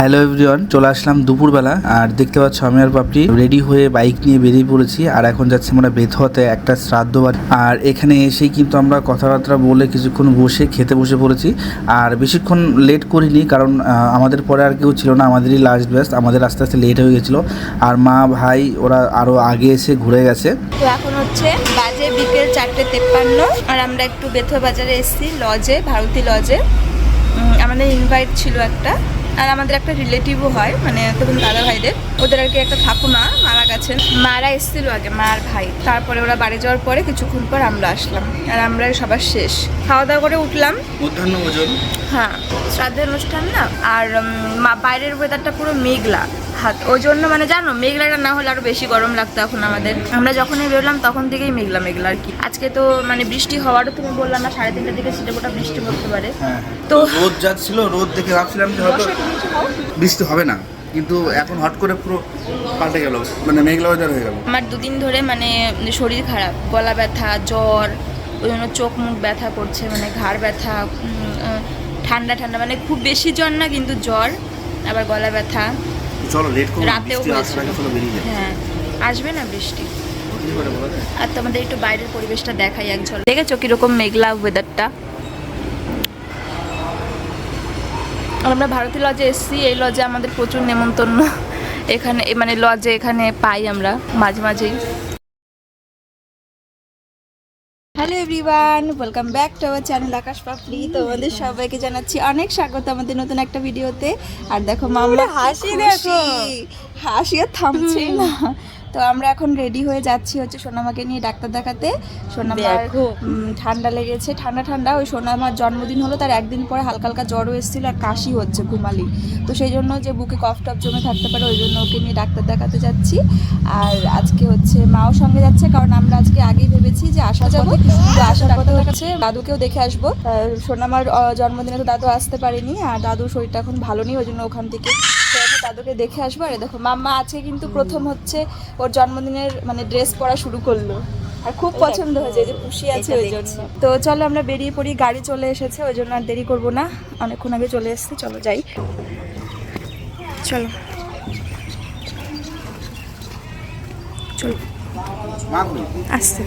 Hello everyone চলে আসলাম দুপুরবেলা। আর দেখতে পাচ্ছ, আমি আর পাপড়ি রেডি হয়ে বাইক নিয়ে বেরিয়ে পড়েছি। আর এখন যাচ্ছি আমরা বেথুয়াতে একটা শ্রাদ্ধ বাড়ি। আর এখানে এসেই কিন্তু আমরা কথাবার্তা বলে কিছুক্ষণ বসে খেতে বসে পড়েছি। আর বেশিক্ষণ লেট করিনি, কারণ আমাদের পরে আর কেউ ছিল না, আমাদেরই লাস্ট ব্যাস আমাদের আস্তে আস্তে লেট হয়ে গেছিল। আর মা, ভাই, ওরা আরও আগে এসে ঘুরে গেছে। তো এখন হচ্ছে বাজে বিকেল চারটে তেপ্পান্ন। আর আমরা একটু বেথুয়া বাজারে এসেছি লজে ভারতী লজে আমাদের ইনভাইট ছিল একটা। আর আমাদের একটা রিলেটিভও হয় মানে তখন দাদা ভাইদের। ওদের আর কি একটা ঠাকুমা মারা গেছেন। মারা এসেছিল আগে মার ভাই। তারপরে ওরা বাড়ি যাওয়ার পরে কিছুক্ষণ পর আমরা আসলাম। আর আমরা সবার শেষ। খাওয়া দাওয়া করে উঠলাম। মধ্যাহ্ন ভোজন? হ্যাঁ শ্রাদ্ধের অনুষ্ঠান না? আর মা- বাইরের ওয়েদারটা পুরো মেঘলা। হাত। ওই জন্য মানে জানো মেঘলাটা না হলে আরও বেশি গরম লাগতো এখন আমাদের। আমরা যখনই বেরোলাম তখন থেকেই মেঘলা মেঘলা আর কি। আজকে তো মানে বৃষ্টি হওয়ারও তুমি বললাম না সাড়ে তিনটার দিকে সিটে গোটা বৃষ্টি পড়তে পারে। হ্যাঁ তো রোদ যাচ্ছিল রোদ দেখে ভাবছিলাম যে হয়তো বৃষ্টি হবে না। কিন্তু এখন হট করে পুরো পাল্টে গেল মানে মেঘলা ওয়েদার হয়ে গেল। আমার দুদিন ধরে মানে শরীর খারাপ গলা ব্যথা জ্বর ওই জন্য চোখ মুখ ব্যথা করছে মানে ঘাড় ব্যথা ঠান্ডা ঠান্ডা মানে খুব বেশি জ্বর না কিন্তু জ্বর আবার গলা ব্যথা। চলো লেট করো রাতেও হয়েছিল। হ্যাঁ আসবে না বৃষ্টি? আর তোমাদের একটু বাইরের পরিবেশটা দেখাই এক ঝলক। দেখেছ কীরকম মেঘলা ওয়েদারটা আমরা ভারতীয় লজে এসেছি এই লজে আমাদের প্রচুর নেমন্তন্ন। এখানে মানে লজে এখানে পাই আমরা মাঝে মাঝেই। Hello everyone welcome back to our channel Akash Papri তোমাদের সবাইকে জানাচ্ছি অনেক স্বাগত আমাদের নতুন একটা ভিডিওতে। আর দেখো মামলা হাসি দেখো। হাসি আর থামছে না। তো আমরা এখন রেডি হয়ে যাচ্ছি হচ্ছে সোনামাকে নিয়ে ডাক্তার দেখাতে। সোনামার। ঠান্ডা লেগেছে। ঠান্ডা ঠান্ডা। ওই সোনামার জন্মদিন হলো তার একদিন পরে হালকা হালকা জ্বরও এসেছিল আর কাশি হচ্ছে ঘুমালি তো সেই জন্য যে বুকে কফ টফ জমে থাকতে পারে ওই জন্য ওকে নিয়ে ডাক্তার দেখাতে যাচ্ছি। আর আজকে হচ্ছে মাও সঙ্গে যাচ্ছে কারণ আমরা আজকে আগেই ভেবেছি যে আসা যাব তো আসার কথা হচ্ছে দাদুকেও দেখে আসব। সোনামার জন্মদিনে তো দাদু আসতে পারেনি আর দাদুর শরীরটা এখন ভালো নেই ওই জন্য ওখান থেকে দাদুকে দেখে আসব। আর দেখো মাম্মা আছে কিন্তু প্রথম হচ্ছে ওর জন্মদিনের মানে ড্রেস পরা শুরু করল। আর খুব পছন্দ হয়েছে যে খুশি আছে ওই জন্য। তো চলো আমরা বেরিয়ে পড়ি গাড়ি চলে এসেছে ওই জন্য আর দেরি করব না। অনেকক্ষণ আগে চলে এসেছে চলো যাই। চলো। চলো। মা আসতে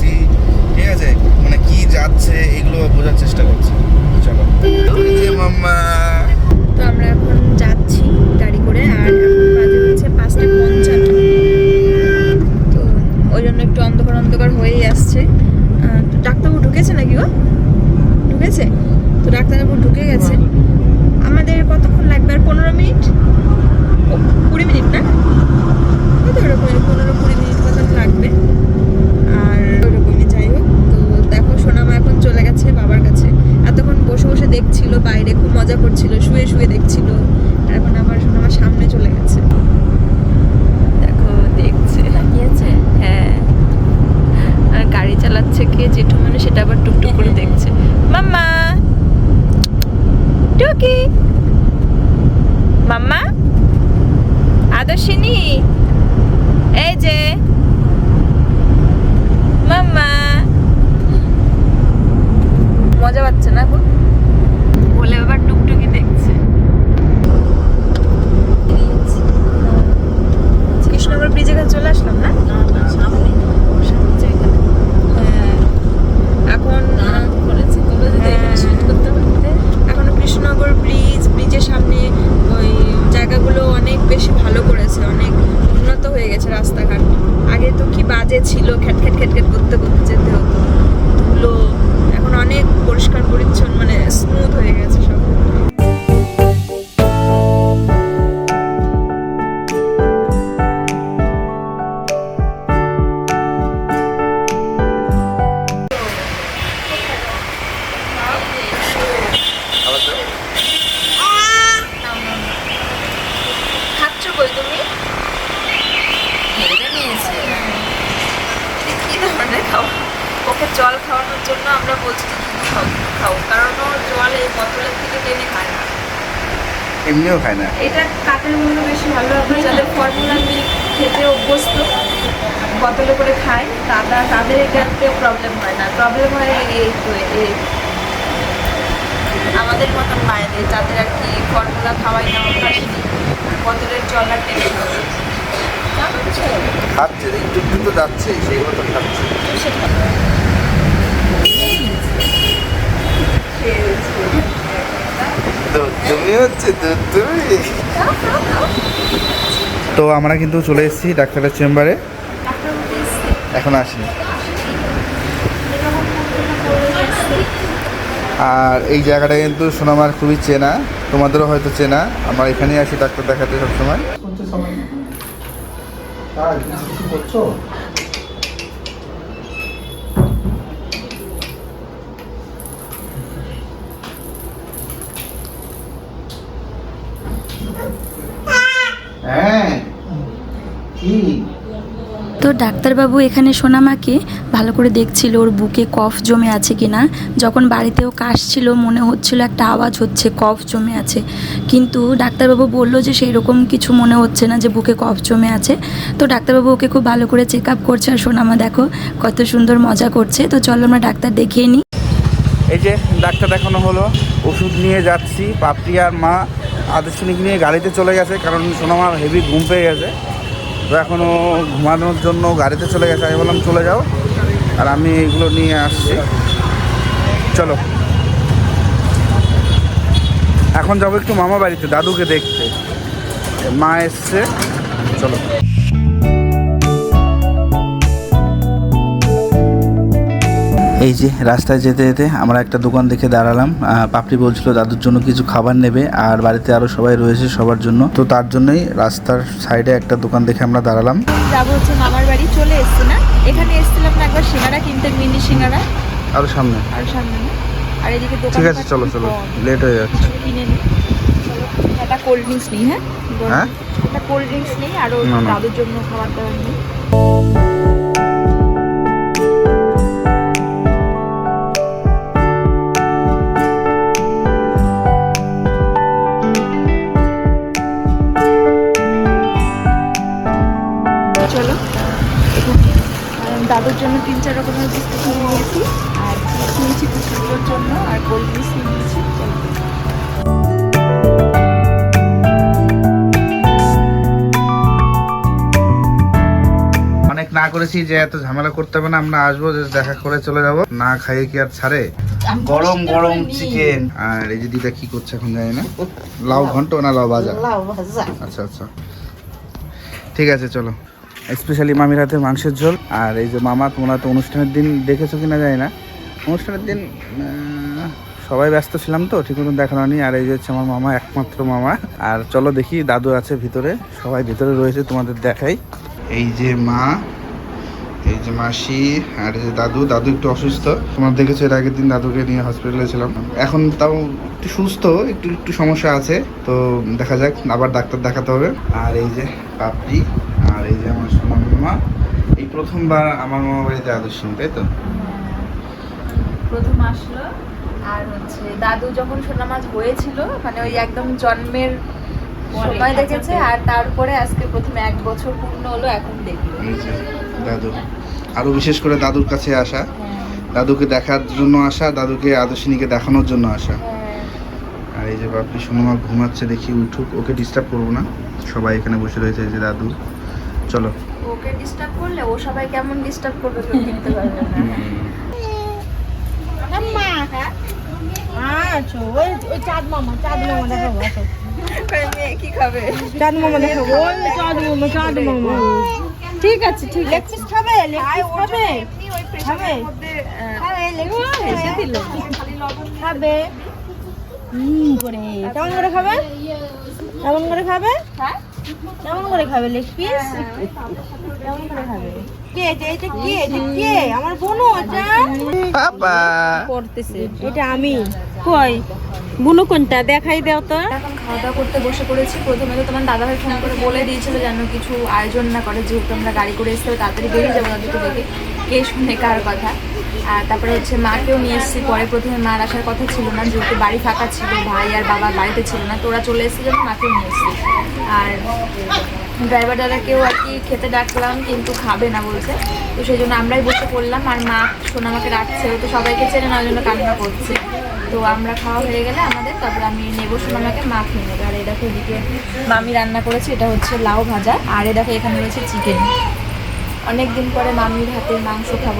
কি ঠিক আছে? মানে কি যাচ্ছে এগুলো বোঝার চেষ্টা করছি। চলো। মাম্মা। তো আমরা এখন যাচ্ছি গাড়ি করে আর এখন বাজে হচ্ছে পাঁচটা পঞ্চান্ন। তো ওই জন্য একটু অন্ধকার অন্ধকার হয়েই আসছে। তো ডাক্তারবাবু ঢুকেছে নাকি গো? ঢুকেছে? তো ডাক্তারবাবু ঢুকে গেছে। আমাদের কতক্ষণ লাগবে? আর পনেরো মিনিট? ও, কুড়ি মিনিট না? হয়তো ওরকম পনেরো কুড়ি মিনিট মতন লাগবে? আর ওরকমই যাই হোক। তো দেখো, সোনামা এখন চলে গেছে বাবার কাছে। এতক্ষণ বসে বসে দেখছিল, বাইরে খুব মজা করছিল, শুয়ে শুয়ে দেখছিল। এখন আবার সোনামা সামনে চলে গেছে। দেখো, দেখছে। তাকিয়েছে হ্যাঁ। আর গাড়ি চালাচ্ছে কে? জেঠু মানে সেটা আবার টুকটুক করে দেখছে। মাম্মা! টুকি! মাম্মা! আদর্শিনী! এই যে। মাম্মা মজা পাচ্ছে না এখন? বলে আবার টুকটুকি দেখছে। জল খাওয়ানোর জন্য আমরা বলছি যে তুমি খাও খাও। কারণ ও জল এই বোতলের থেকে টেনে খায় না। এমনিও খায় না? এটা কাকের জন্য বেশি ভালো হবে যাদের ফর্মুলা মিল্ক খেতে অভ্যস্ত বোতলে করে খায় তারা তাদের এটাতে প্রবলেম হয় না। প্রবলেম হয় এই তো এই। আমাদের মতন মায়েদের যাদের আর কি ফর্মুলা খাওয়াই না অভ্যাস নেই বোতলের জল আর টেনে খাবে খাচ্ছে একটু একটু তো যাচ্ছে সেইগুলো তো খাচ্ছে। তো আমরা কিন্তু চলে এসেছি ডাক্তারের চেম্বারে। এখন আসিনি। আর এই জায়গাটা কিন্তু সোনামার খুবই চেনা, তোমাদেরও হয়তো চেনা। আমরা এখানেই আসি ডাক্তার দেখাতে সবসময়। হ্যাঁ কি? তো ডাক্তারবাবু এখানে সোনামাকে ভালো করে দেখছিল ওর বুকে কফ জমে আছে কিনা। যখন বাড়িতেও কাশছিল মনে হচ্ছিল একটা আওয়াজ হচ্ছে কফ জমে আছে। কিন্তু ডাক্তারবাবু বলল যে সেই রকম কিছু মনে হচ্ছে না যে বুকে কফ জমে আছে। তো ডাক্তারবাবু ওকে খুব ভালো করে চেক আপ করছে আর সোনামা দেখো কত সুন্দর মজা করছে। তো চলো আমরা ডাক্তার দেখিয়ে নিই এই যে ডাক্তার দেখানো হলো ওষুধ নিয়ে যাচ্ছি পাপড়ি আর মা। আদর্শনিক নিয়ে গাড়িতে চলে গেছে, কারণ শোনো আমার হেভি ঘুম পেয়ে গেছে। তো এখনও ঘুমানোর জন্য গাড়িতে চলে গেছে, আমি বললাম চলে যাও। আর আমি এগুলো নিয়ে আসছি। চলো। এখন যাব একটু মামা বাড়িতে, দাদুকে দেখতে। মা এসছে। চলো। এই যে রাস্তায় যেতে যেতে আমরা একটা দোকান দেখে দাঁড়ালাম। পাপড়ি বলছিল দাদুর জন্য কিছু খাবার নেবে। আর বাড়িতে আরও সবাই রয়েছে সবার জন্য। তো তার জন্যই রাস্তার সাইডে একটা দোকান দেখে আমরা দাঁড়ালাম। যাব হচ্ছে মামার বাড়ি চলে এসছি না? এখানে এসেছিলাম না একবার সিঙ্গারা কিনতে মিনি সিঙ্গারা? আরও সামনে। আর সামনে আর এদিকে দোকান ঠিক আছে চলো চলো। লেট হয়ে যাচ্ছে। কিনে চলো একটা কোল্ড ড্রিঙ্কস নিই হ্যাঁ? হ্যাঁ? একটা কোল্ড ড্রিঙ্কস নিই আর না, না। দাদুর জন্য খাবার দাবার নিই দাদুর জন্য তিন চার রকমের বিস্কুট নিয়ে নিয়েছি। আর চিপস নিয়েছি জন্য আর কোল্ড ড্রিঙ্কস নিয়েছি। অনেক না করেছি যে এত ঝামেলা করতে হবে না আমরা আসব যে দেখা করে চলে যাব। না খাইয়ে কি আর ছাড়ে? গরম গরম চিকেন আর এই যে দিদা কি করছে এখন জানি না। লাউ ঘন্ট না লাউ ভাজা। আচ্ছা আচ্ছা। ঠিক আছে চলো। স্পেশালি মামির হাতে মাংসের ঝোল। আর এই যে মামা, তোমরা তো অনুষ্ঠানের দিন দেখেছ কিনা জানি না। অনুষ্ঠানের দিন সবাই ব্যস্ত ছিলাম তো, ঠিক মতন দেখানো নি আর এই যে হচ্ছে আমার মামা, একমাত্র মামা। আর চলো দেখি দাদু আছে ভিতরে, সবাই ভিতরে রয়েছে, তোমাদের দেখাই। এই যে মা, এই যে মাসি, আর এই যে দাদু। দাদু একটু অসুস্থ। তোমার দেখেছ, এর আগের দিন দাদুকে নিয়ে হসপিটালে ছিলাম। এখন তাও একটু সুস্থ, একটু একটু সমস্যা আছে। তো দেখা যাক, আবার ডাক্তার দেখাতে হবে। আর এই যে পাপড়ি, আর এই যে মামা এই প্রথমবার আমার মামা বাড়িতে আদর্শন তাই তো? প্রথম আসলো আর হচ্ছে দাদু যখন সোনা মাছ হয়েছিল মানে ওই একদম জন্মের সময় দেখেছে আর তারপরে আজকে প্রথমে এক বছর পূর্ণ হলো এখন দেখল। দাদু। আরও বিশেষ করে দাদুর কাছে আসা। হ্যাঁ, দাদুকে দেখার জন্য আসা দাদুকে আদর্শিনীকে দেখানোর জন্য আসা। হ্যাঁ। আর এই যে বাপি সোনামা ঘুমাচ্ছে দেখি উঠুক ওকে ডিস্টার্ব করব না। সবাই এখানে বসে রয়েছে যে দাদু। চলো। ওকে ডিস্টার্ব করলে ও সবাই কেমন ডিস্টার্ব করবে কেউ দেখতে পারবে না। ঠিক আছে ঠিক খাবে? করে কেমন করে খাবে? কেমন করে খাবে? হ্যাঁ? কেমন করে খাবে লেগ পিস? কেমন করে খাবে? কে এটা এটা কে এটা কে? আমার বোনও এটা বাবা। করতেছে। এটা আমি। কই? বুনু কোনটা? দেখাই দাও তো। এখন খাওয়া দাওয়া করতে বসে পড়েছি। প্রথমে তো তোমার দাদাভাই ফোন করে বলে দিয়েছিল যেন কিছু আয়োজন না করে যেহেতু আমরা গাড়ি করে এসতে তাড়াতাড়ি বেরিয়ে যাব তাদেরকে দেখে। কে শুনে কার কথা। আর তারপরে হচ্ছে মাকেও নিয়ে এসেছি, পরে প্রথমে মার আসার কথা ছিল না, যেহেতু বাড়ি ফাঁকা ছিল, ভাই আর বাবা বাড়িতে ছিল না তোরা চলে এসেছে যখন মাকেও নিয়ে এসেছি। আর ড্রাইভার দাদাকেও আর কি খেতে ডাকলাম, কিন্তু খাবে না বলছে। তো সেই জন্য আমরাই বসে পড়লাম, আর মা সোনামাকে রাখছে ও তো সবাইকে চেনে না জন্য কান্না করছে। তো আমরা খাওয়া হয়ে গেলে আমাদের, তারপরে আমি নেব সোনামাকে মা খেয়ে নেবে। আর এই দেখো এদিকে মামি রান্না করেছে, এটা হচ্ছে লাউ ভাজা, আর এই দেখো এখানে রয়েছে চিকেন। অনেক দিন পরে মামির হাতে মাংস খাব।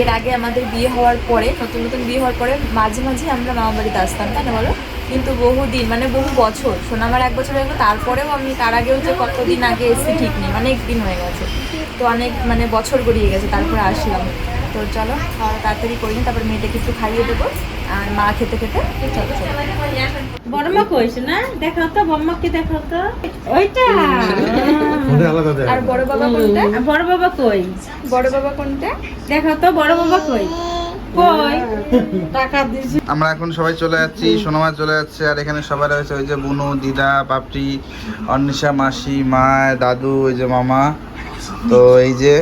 এর আগে আমাদের বিয়ে হওয়ার পরে, নতুন নতুন বিয়ে হওয়ার পরে মাঝে মাঝে আমরা মামা বাড়িতে আসতাম, তাই না বলো? কিন্তু বহুদিন মানে বহু বছর, সোনামার এক বছর হয়ে তারপরেও আমি, তার আগেও যে কতদিন আগে এসেছি ঠিক নেই অনেক দিন হয়ে গেছে। তো অনেক মানে বছর গড়িয়ে গেছে, তারপরে আসলাম। তো চলো খাওয়া তাড়াতাড়ি করি নি, তারপর মেয়েটাকে একটু খাইয়ে দেবো। আর মা খেতে খেতে চলো চলো। বড়মা কইস না? দেখাও তো বম্মাকে দেখাও তো। ওইটা। আর বড় বাবা কোনটা? বড় বাবা কই? বড় বাবা কোনটা? দেখাও তো বড় বাবা কই? কই? টাকা দিছি আমরা এখন সবাই চলে যাচ্ছি সোনামা চলে যাচ্ছে আর এখানে সবাই রয়েছে ওই যে বুনু দিদা পাপড়ি অন্নিশা মাসি মা দাদু ওই যে মামা। তো এই যে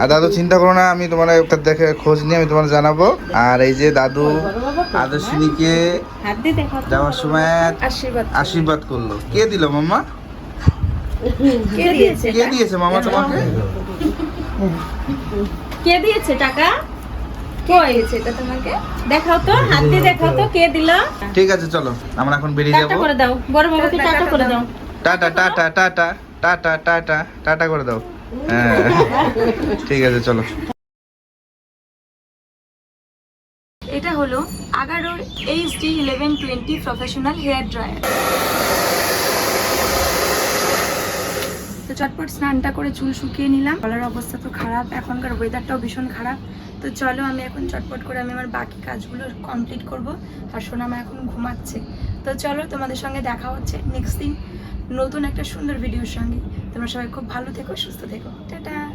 আর দাদু চিন্তা করো না আমি তোমার একটা দেখে খোঁজ নিয়ে আমি তোমার জানাব। আর এই যে দাদু আদর্শিনীকে। যাওয়ার সময় আশীর্বাদ। করল। কে দিল মামা কে দিয়েছে? মামা তোমাকে? কে দিয়েছে টাকা? ঠিক আছে চলো আমরা এখন বেরিয়ে যাব। টাটা করে দাও। Tata tata tata tata tata tata করে দাও। হ্যাঁ ঠিক আছে, চলো। এটা হলো আগারোর HD eleven twenty professional hair dryer তো চটপট স্নানটা করে চুল শুকিয়ে নিলাম। গলার অবস্থা তো খারাপ, এখনকার ওয়েদারটাও ভীষণ খারাপ। তো চলো আমি এখন চটপট করে আমি আমার বাকি কাজগুলো কমপ্লিট করব। আর সোনামা এখন ঘুমাচ্ছে। তো চলো তোমাদের সঙ্গে দেখা হচ্ছে। নেক্সট দিন নতুন একটা সুন্দর ভিডিওর সঙ্গে। তোমরা সবাই খুব ভালো থেকো সুস্থ থেকো। টাটা!